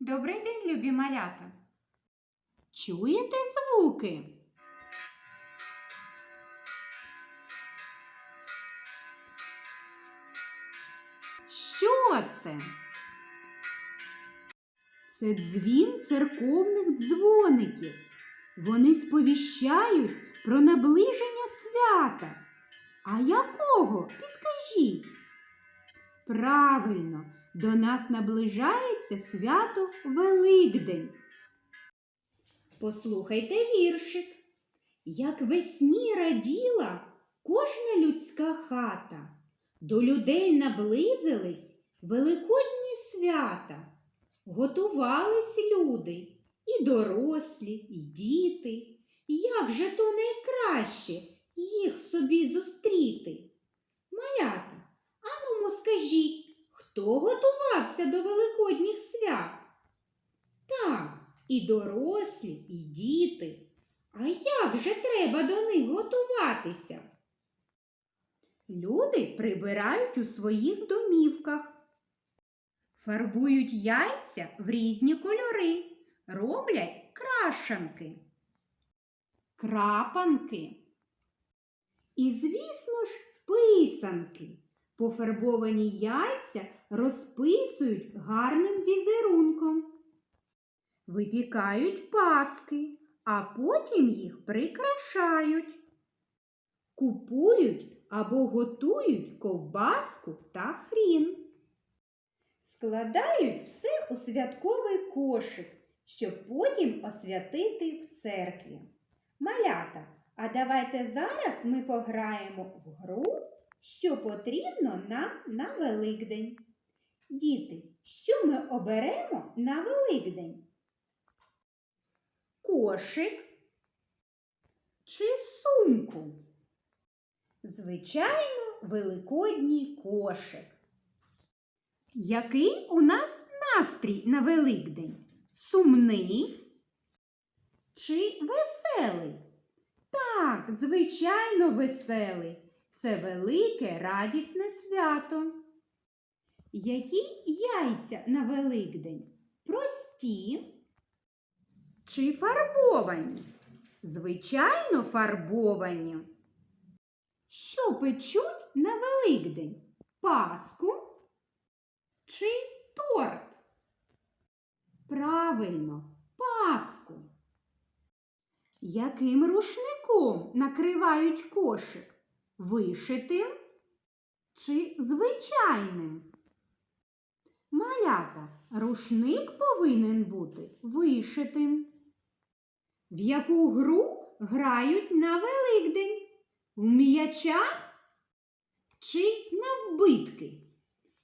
Добрий день, любі малята. Чуєте звуки? Що це? Це дзвін церковних дзвоників. Вони сповіщають про наближення свята. А якого? Підкажіть. Правильно, до нас наближається свято Великдень. Послухайте віршик. Як весні раділа кожна людська хата, до людей наблизились великодні свята. Готувались люди, і дорослі, і діти. Як же то найкраще їх собі зустріти? Малята, скажіть, хто готувався до великодніх свят? Так, і дорослі, і діти. А як же треба до них готуватися? Люди прибирають у своїх домівках, фарбують яйця в різні кольори, роблять крашанки, крапанки. І, звісно ж, писанки. Пофарбовані яйця розписують гарним візерунком. Випікають паски, а потім їх прикрашають. Купують або готують ковбаску та хрін. Складають все у святковий кошик, щоб потім освятити в церкві. Малята, а давайте зараз ми пограємо в гру, що потрібно нам на Великдень. Діти, що ми оберемо на Великдень? Кошик чи сумку? Звичайно, великодній кошик. Який у нас настрій на Великдень? Сумний чи веселий? Так, звичайно, веселий. Це велике радісне свято. Які яйця на Великдень? Прості чи фарбовані? Звичайно, фарбовані. Що печуть на Великдень? Паску чи торт? Правильно, паску. Яким рушником накривають кошик? Вишитим чи звичайним? Малята, рушник повинен бути вишитим. В яку гру грають на Великдень? В м'яча чи навбитки?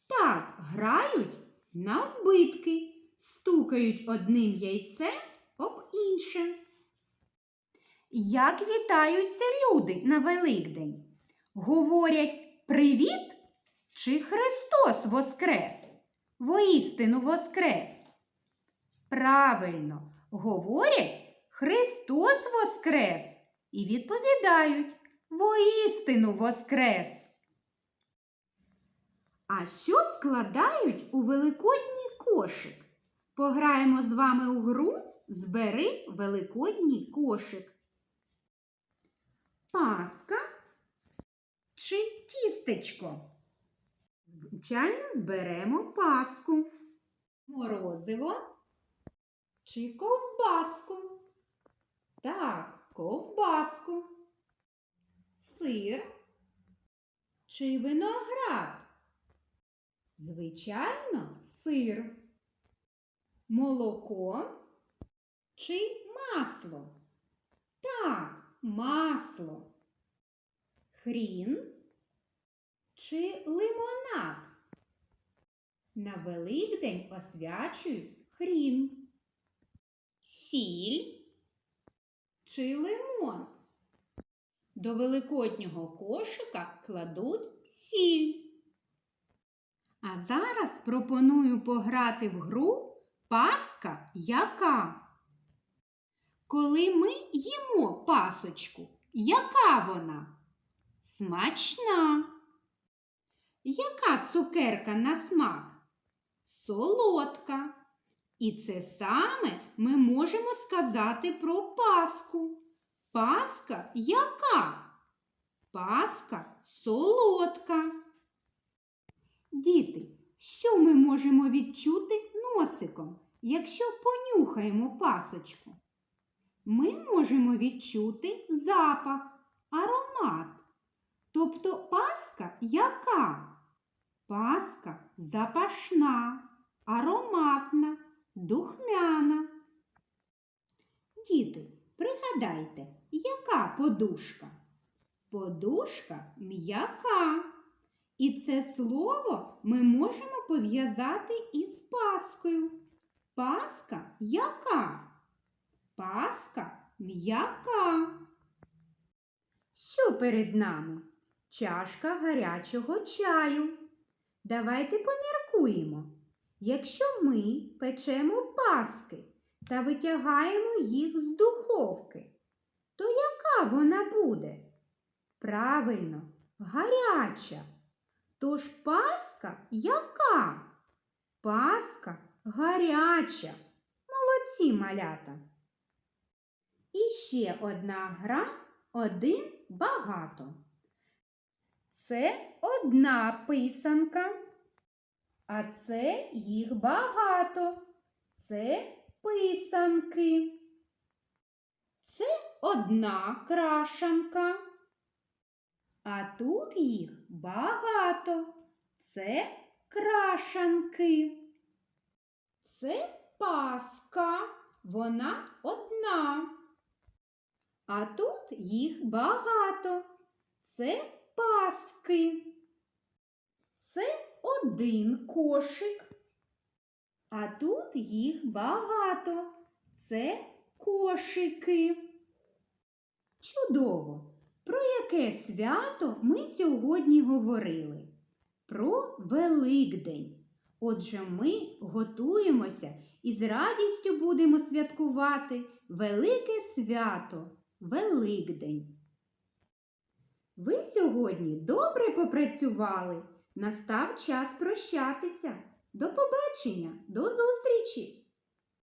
Так, грають навбитки, стукають одним яйцем об інше. Як вітаються люди на Великдень? Говорять Привіт чи Христос Воскрес? Воістину Воскрес? Правильно, говорять Христос Воскрес і відповідають Воістину Воскрес. А що складають у великодній кошик? Пограємо з вами у гру Збери великодній кошик. Паска чи тістечко? Звичайно, зберемо паску. Морозиво чи ковбаску? Так, ковбаску. Сир чи виноград? Звичайно, сир. Молоко чи масло? Так, масло. Хрін чи лимонад? На Великдень освячують хрін. Сіль чи лимон? До великоднього кошика кладуть сіль. А зараз пропоную пограти в гру Паска яка? Коли ми їмо пасочку, яка вона? Смачна. Яка цукерка на смак? Солодка. І це саме ми можемо сказати про Пасху. Паска яка? Паска солодка. Діти, що ми можемо відчути носиком, якщо понюхаємо пасочку? Ми можемо відчути запах, аромат. Тобто паска яка? Паска запашна, ароматна, духмяна. Діти, пригадайте, яка подушка? Подушка м'яка. І це слово ми можемо пов'язати із паскою. Паска яка? Паска м'яка. Що перед нами? Чашка гарячого чаю. Давайте поміркуємо. Якщо ми печемо паски та витягаємо їх з духовки, то яка вона буде? Правильно, гаряча. Тож паска яка? Паска гаряча. Молодці малята. І ще одна гра один багато. Це одна писанка, а це їх багато. Це писанки. Це одна крашанка. А тут їх багато. Це крашанки. Це паска, вона одна. А тут їх багато. Це паски. Це один кошик. А тут їх багато. Це кошики. Чудово! Про яке свято ми сьогодні говорили? Про Великдень. Отже, ми готуємося і з радістю будемо святкувати велике свято Великдень. Ви сьогодні добре попрацювали. Настав час прощатися. До побачення, до зустрічі!